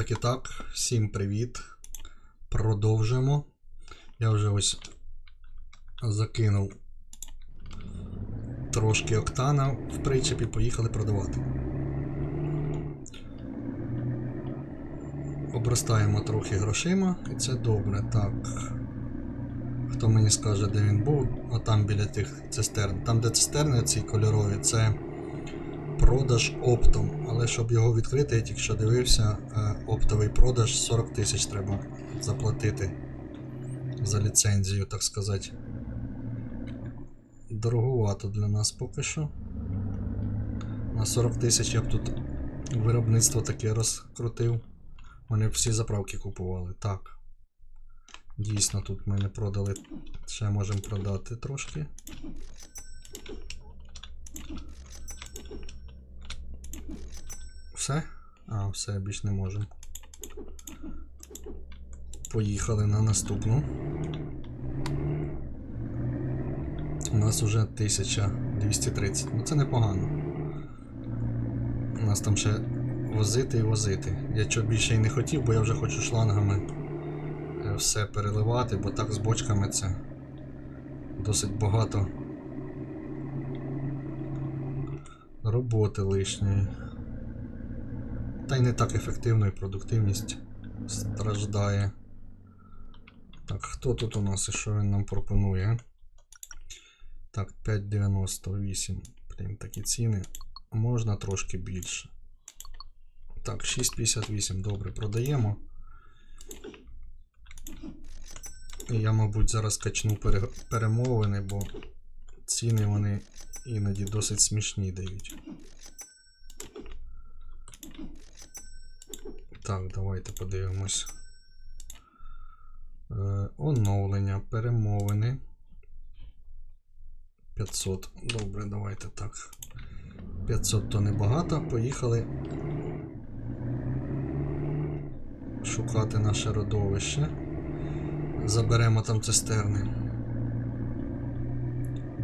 так і так, всім привіт. Продовжуємо. Я вже ось закинув трошки октана в причепі, поїхали продавати. Обростаємо трохи грошима, і це добре. Так. Хто мені скаже, де він був, отам біля тих цистерн. Там, де цистерни ці кольорові, це продаж оптом. Але щоб його відкрити, я тільки що дивився, е, оптовий продаж 40 тисяч треба заплатити за ліцензію, так сказати. Дороговато для нас поки що. На 40 тисяч я б тут виробництво таке розкрутив. Вони б всі заправки купували. Так. Дійсно, тут ми не продали. Ще можемо продати трошки. Все? А, все, більш не можемо. Поїхали на наступну. У нас вже 1230. Ну це непогано. У нас там ще возити і возити. Я чого більше і не хотів, бо я вже хочу шлангами е, все переливати, бо так з бочками це досить багато роботи лишньої. Та й не так ефективно і продуктивність страждає. Так, хто тут у нас і що він нам пропонує? Так, 5,98. Блін, такі ціни. Можна трошки більше. Так, 6,58. Добре, продаємо. Я, мабуть, зараз качну пере- перемовини, бо ціни вони іноді досить смішні дають. Так, давайте подивимось. Е, оновлення, перемовини. 500. Добре, давайте так. 500 то небагато. Поїхали шукати наше родовище. Заберемо там цистерни.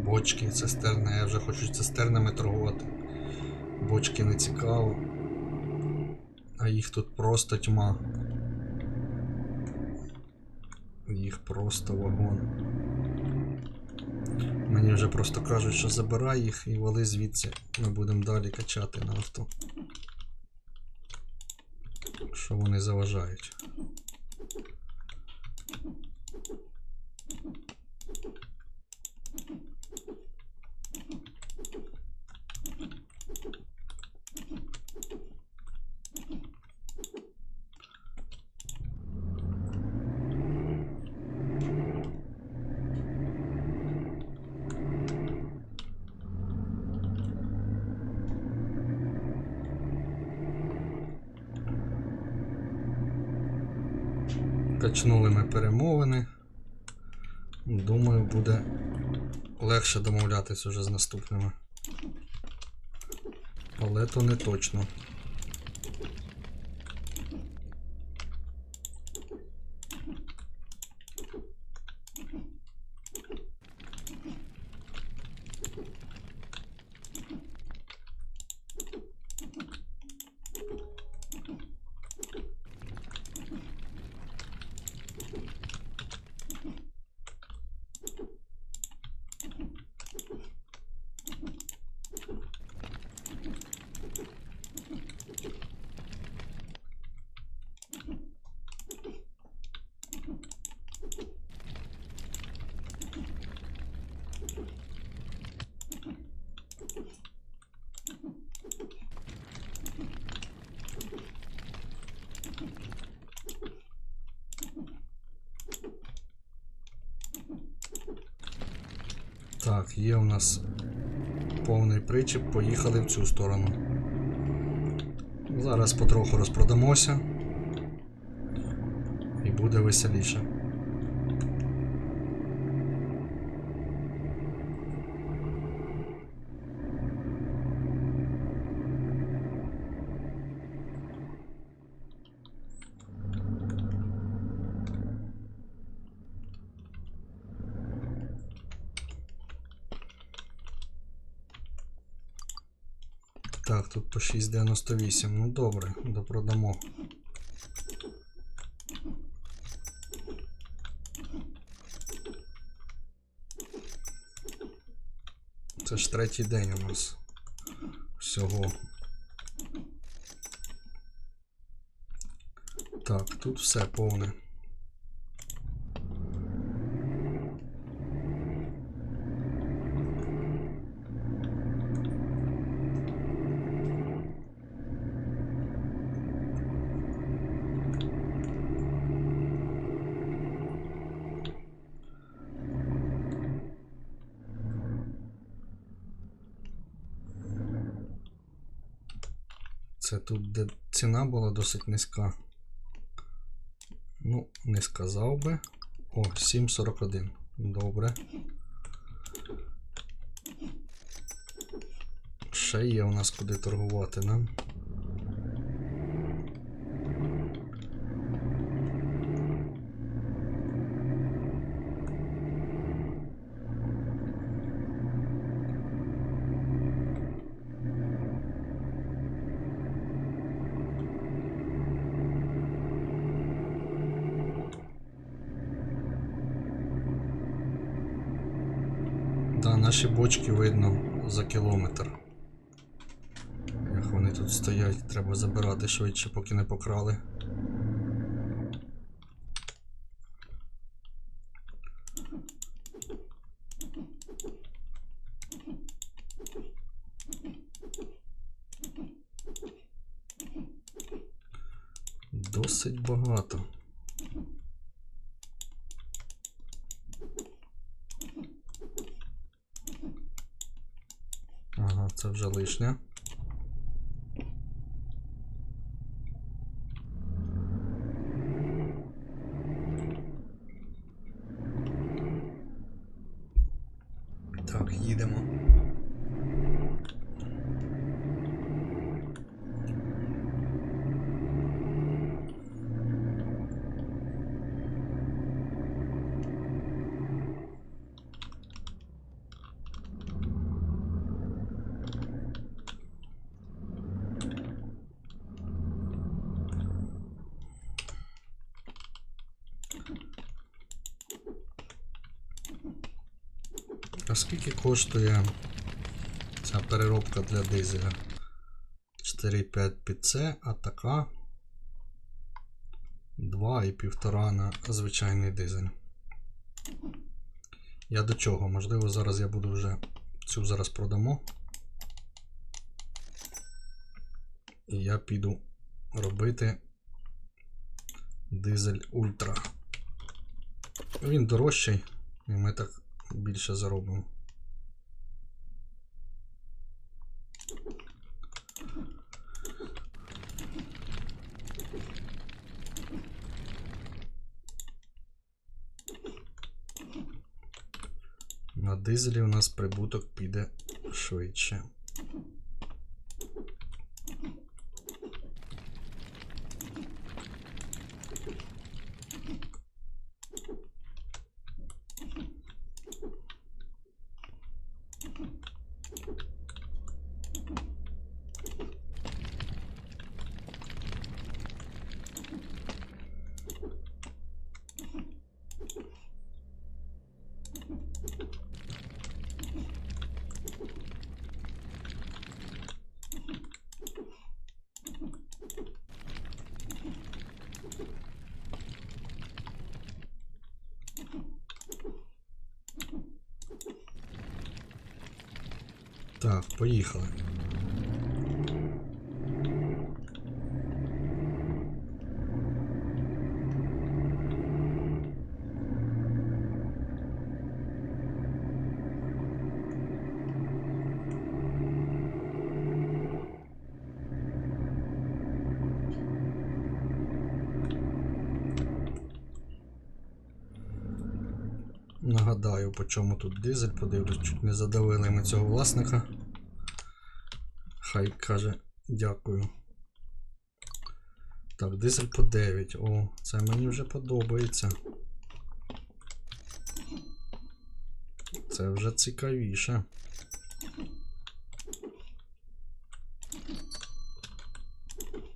Бочки, цистерни. Я вже хочу цистернами торгувати. Бочки не цікаво. А їх тут просто тьма. Їх просто вагон. Мені вже просто кажуть, що забирай їх і вали звідси. Ми будемо далі качати на авто. Що вони заважають. Качнули ми перемовини. Думаю, буде легше домовлятись уже з наступними. Але то не точно. Так, є у нас повний причіп, поїхали в цю сторону. Зараз потроху розпродамося. І буде веселіше. 98. Ну добре, допродамо. Це ж третій день у нас всього. Так, тут все повне. Досить низька. Ну, не сказав би. О, 7.41. Добре. Ще є у нас куди торгувати нам. Да, наші бочки видно за кілометр. Як вони тут стоять, треба забирати швидше, поки не покрали. Досить багато. Ага, це вже лишнє. Так, їдемо. А скільки коштує ця переробка для дизеля? 4,5 під це, а така 2,5 на звичайний дизель. Я до чого? Можливо, зараз я буду вже цю зараз продамо. І я піду робити дизель ультра. Він дорожчий, і ми так більше заробимо. На дизелі у нас прибуток піде швидше. Так, поїхали. Нагадаю, по чому тут дизель, подивлюсь, чуть не задавили ми цього власника. Хай каже дякую. Так, дизель по 9. О, це мені вже подобається. Це вже цікавіше.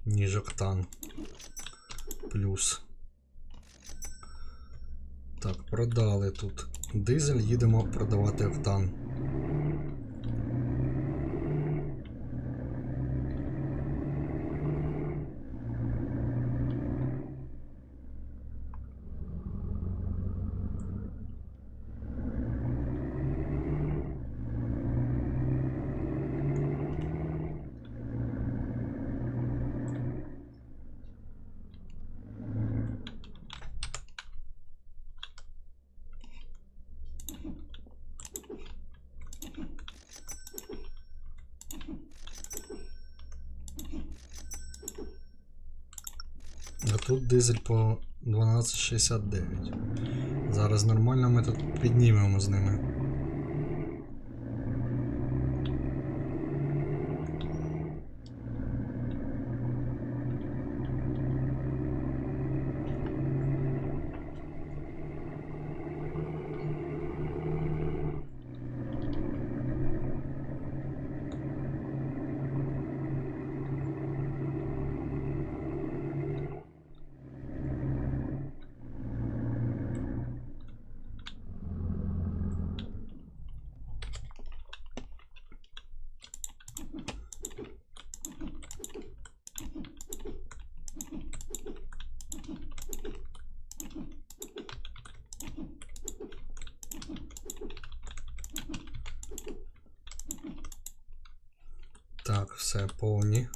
Ніж октан. Плюс. Так, продали тут дизель, їдемо продавати октан. А тут дизель по 12,69. Зараз нормально ми тут піднімемо з ними. Так, все повні.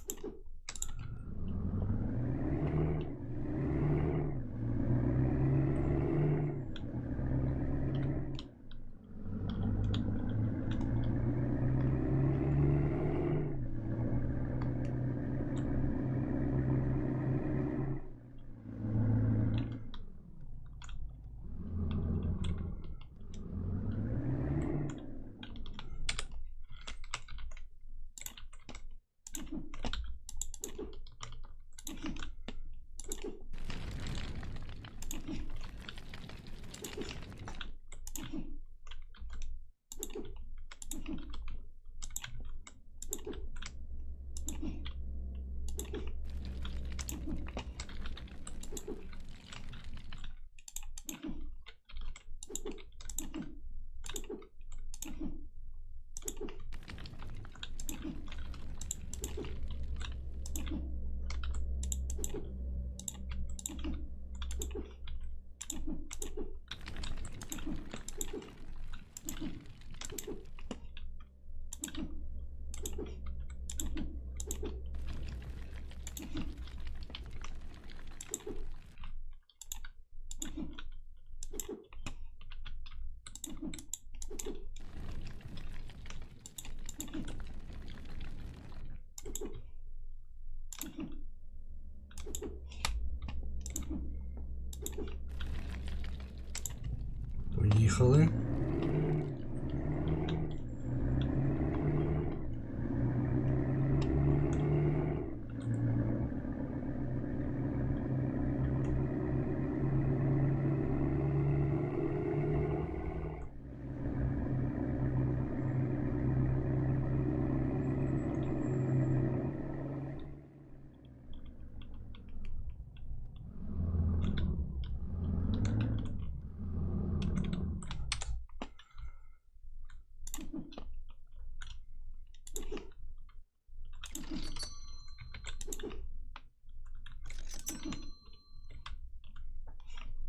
Поїхали.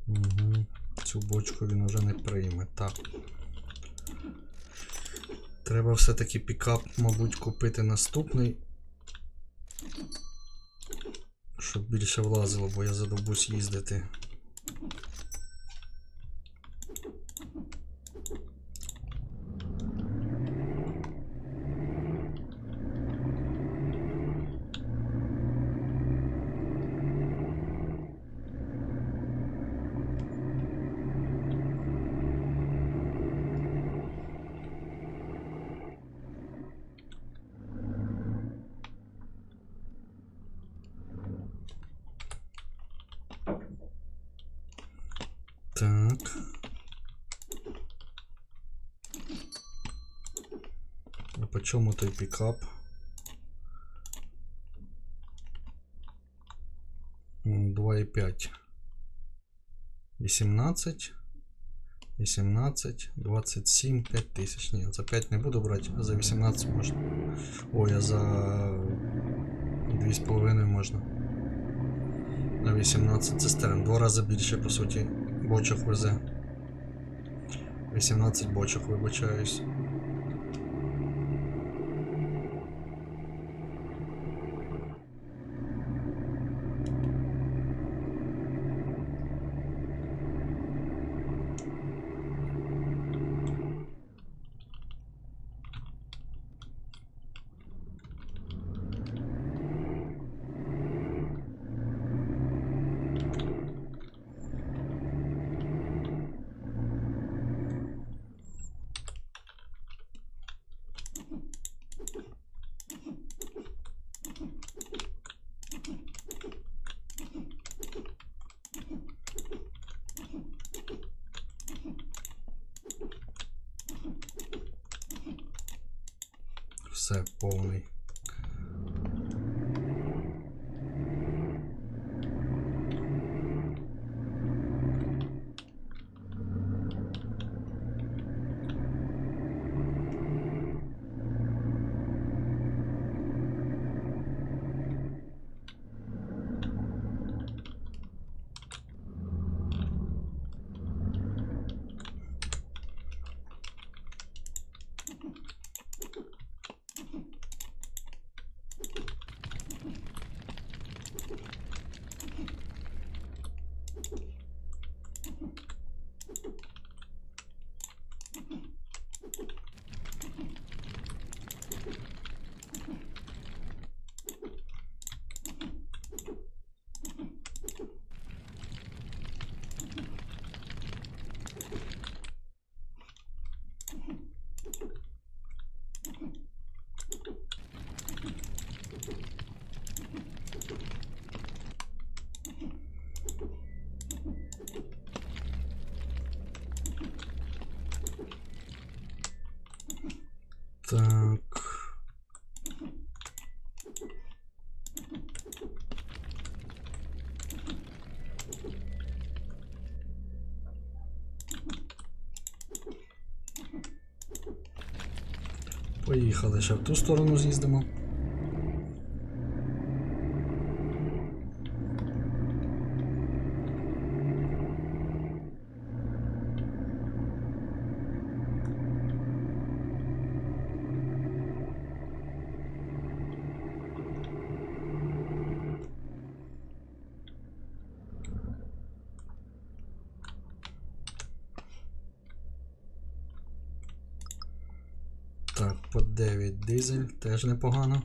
Угу. Цю бочку він вже не прийме. Так. Треба все-таки пікап, мабуть, купити наступний. Щоб більше влазило, бо я задовбусь їздити. Так. А по чому той пікап? М, 2,5. 18. 18, 27, 5 тисяч. Ні, за 5 не буду брати, а за 18 можна. Ой, а за 2,5 можна. На 18 цистерн. Два рази більше, по суті, бочок везе. 18 бочок, вибачаюсь. Все, повний. Так. Поїхали ще в ту сторону з'їздимо. Так, по 9 дизель теж непогано.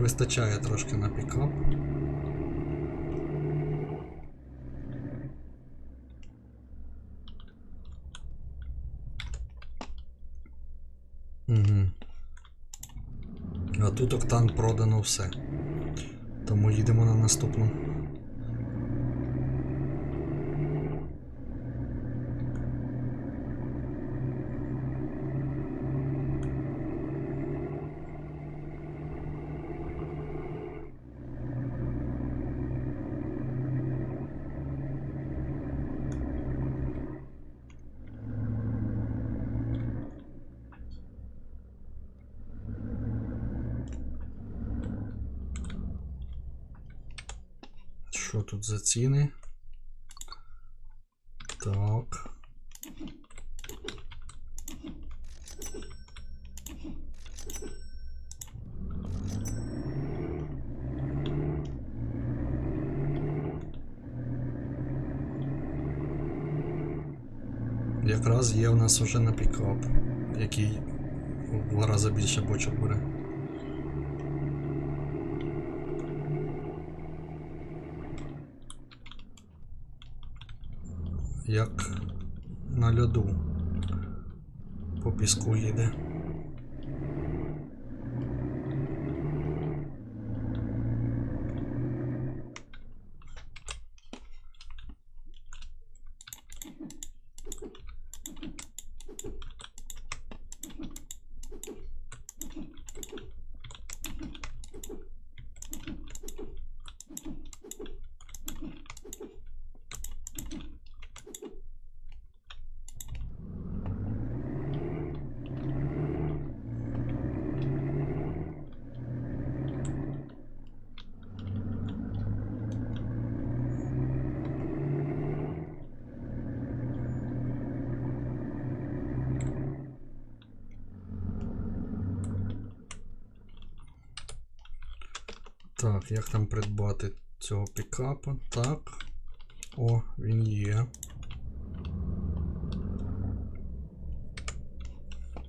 Вистачає трошки на пікап. Угу. А тут октан продано все. Тому їдемо на наступну. Що тут за ціни? Так. Якраз є в нас вже на пікап, який в два рази більше бочок бере. Як на льоду по піску їде. Так, як там придбати цього пікапа? Так. О, він є.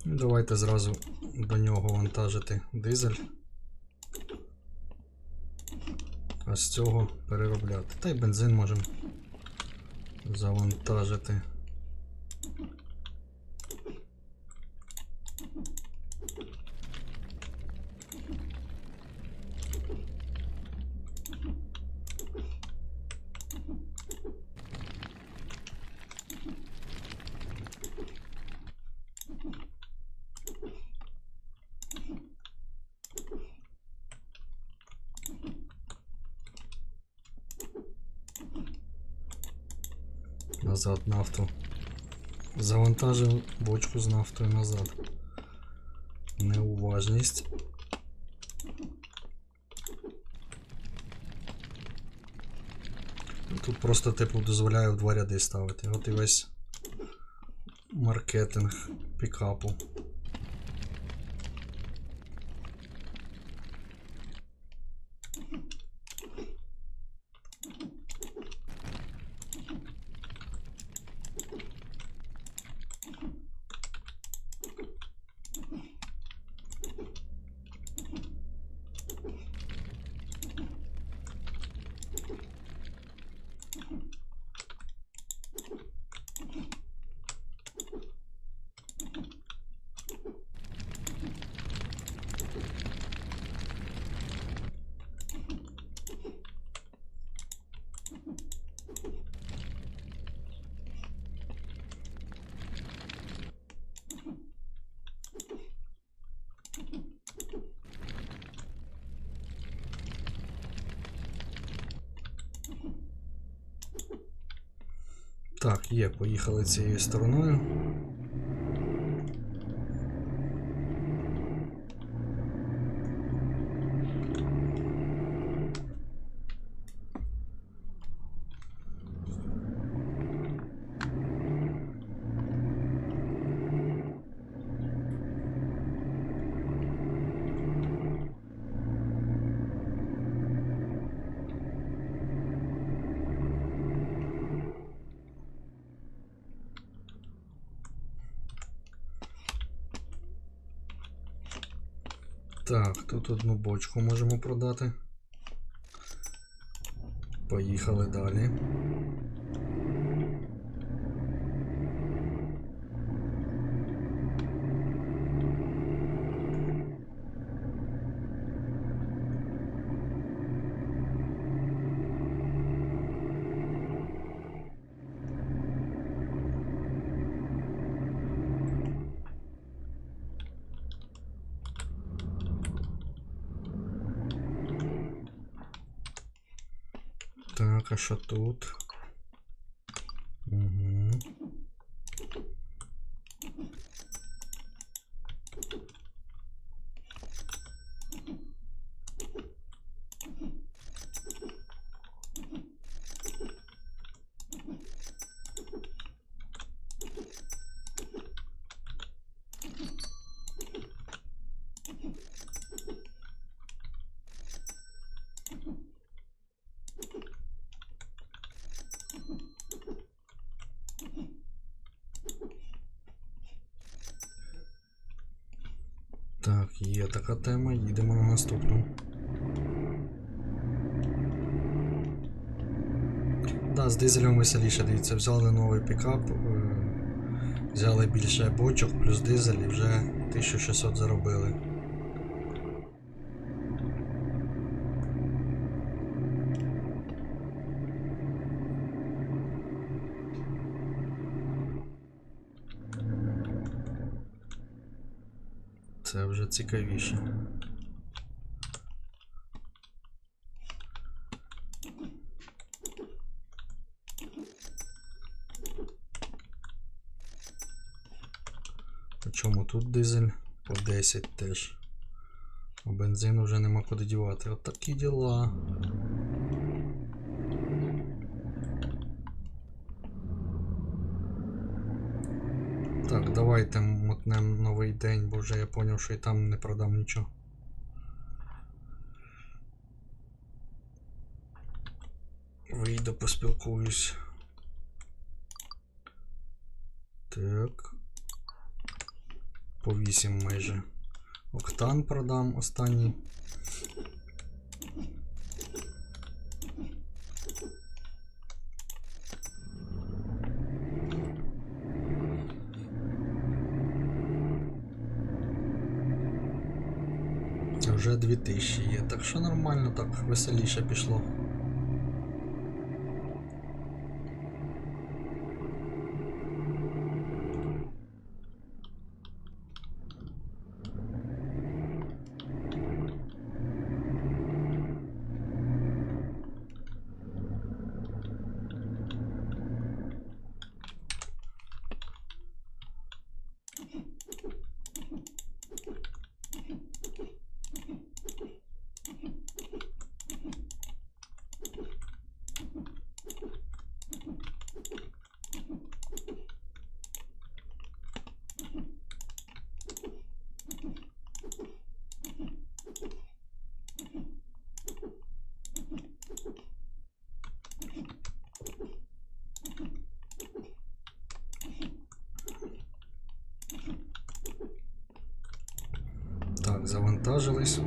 Ну, Давайте зразу до нього вантажити дизель. А з цього переробляти. Та й бензин можемо завантажити. Назад нафту. Завантажив бочку з нафтою назад. Неуважність. Тут просто типу дозволяю в два ряди ставити. От і весь маркетинг пікапу. Так, є, поїхали цією стороною. Так, тут одну бочку можемо продати. Поїхали далі. Так, а що тут? Угу. Так, є така тема, їдемо на наступну. Да, з дизелем веселіше, дивіться, взяли новий пікап, е, взяли більше бочок, плюс дизель і вже 1600 заробили. Це вже чому тут дизель по 10 теж. А бензину вже нема куди дівати. От діла. Так, давайте мотнем новий день, бо вже я поняв, що і там не продам нічого. Вийду поспілкуюсь. Так. По 8 майже. Октан продам останній. 2000 є, так що нормально, так веселіше пішло. Завантажились.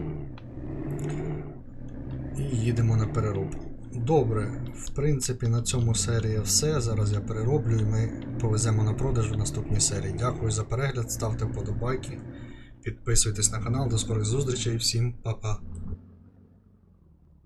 І їдемо на переробку. Добре, в принципі, на цьому серія все. Зараз я перероблю і ми повеземо на продаж в наступній серії. Дякую за перегляд, ставте вподобайки, підписуйтесь на канал. До скорих зустрічей, всім па-па.